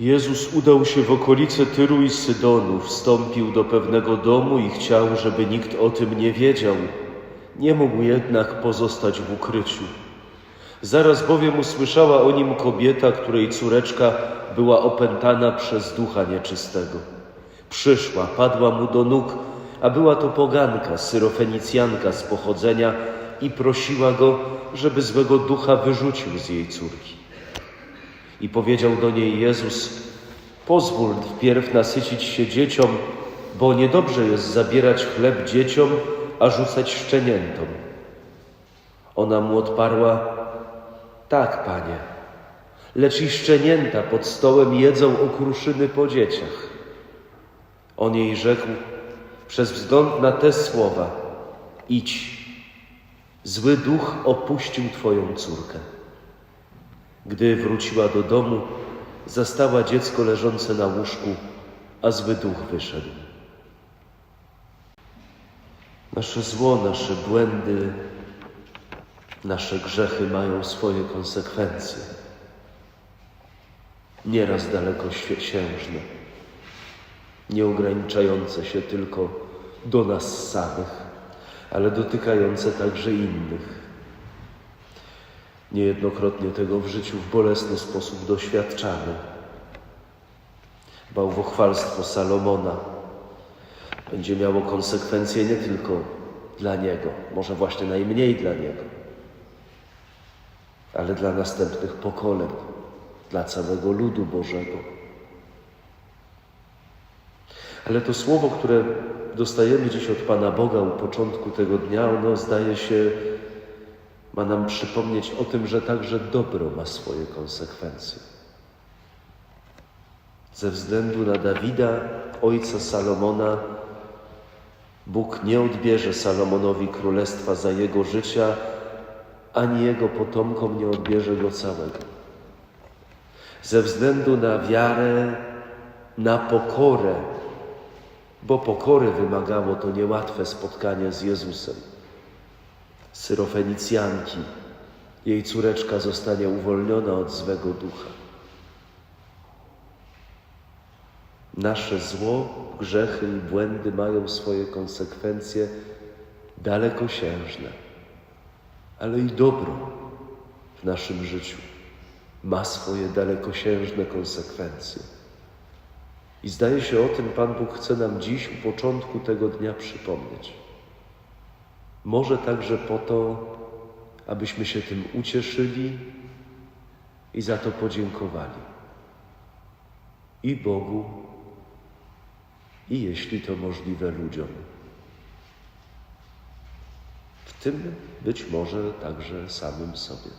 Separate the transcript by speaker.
Speaker 1: Jezus udał się w okolice Tyru i Sydonu, wstąpił do pewnego domu i chciał, żeby nikt o tym nie wiedział. Nie mógł jednak pozostać w ukryciu. Zaraz bowiem usłyszała o nim kobieta, której córeczka była opętana przez ducha nieczystego. Przyszła, padła mu do nóg, a była to poganka, syrofenicjanka z pochodzenia i prosiła go, żeby złego ducha wyrzucił z jej córki. I powiedział do niej Jezus: Pozwól wpierw nasycić się dzieciom, bo niedobrze jest zabierać chleb dzieciom, a rzucać szczeniętom. Ona mu odparła: Tak, panie, lecz i szczenięta pod stołem jedzą okruszyny po dzieciach. On jej rzekł: Przez wzgląd na te słowa, idź, zły duch opuścił twoją córkę. Gdy wróciła do domu, zastała dziecko leżące na łóżku, a zły duch wyszedł. Nasze zło, nasze błędy, nasze grzechy mają swoje konsekwencje. Nieraz daleko siężne, nie ograniczające się tylko do nas samych, ale dotykające także innych. Niejednokrotnie tego w życiu w bolesny sposób doświadczamy. Bałwochwalstwo Salomona będzie miało konsekwencje nie tylko dla niego, może właśnie najmniej dla niego, ale dla następnych pokoleń, dla całego ludu Bożego. Ale to słowo, które dostajemy dziś od Pana Boga u początku tego dnia, ono zdaje się ma nam przypomnieć o tym, że także dobro ma swoje konsekwencje. Ze względu na Dawida, ojca Salomona, Bóg nie odbierze Salomonowi królestwa za jego życia, ani jego potomkom nie odbierze go całego. Ze względu na wiarę, na pokorę, bo pokory wymagało to niełatwe spotkanie z Jezusem syrofenicjanki. Jej córeczka zostanie uwolniona od złego ducha. Nasze zło, grzechy i błędy mają swoje konsekwencje dalekosiężne, ale i dobro w naszym życiu ma swoje dalekosiężne konsekwencje. I zdaje się o tym Pan Bóg chce nam dziś u początku tego dnia przypomnieć. Może także po to, abyśmy się tym ucieszyli i za to podziękowali. I Bogu, i jeśli to możliwe ludziom. W tym być może także samym sobie.